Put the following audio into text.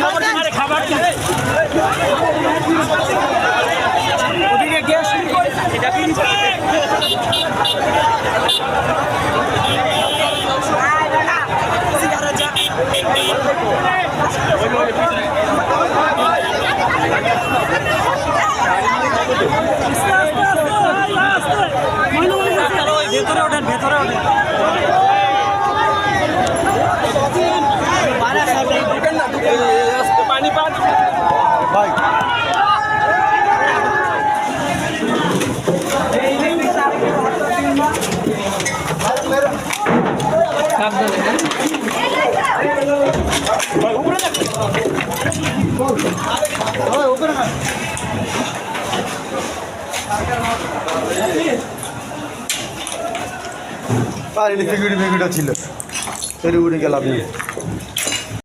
খাবার খাবার ভেতরে ওঠেন ভেতরে ওঠেন পানি আর সিকিউরিটি ফিকিউরিটি ছিল। সেটি উঠে গেলাম।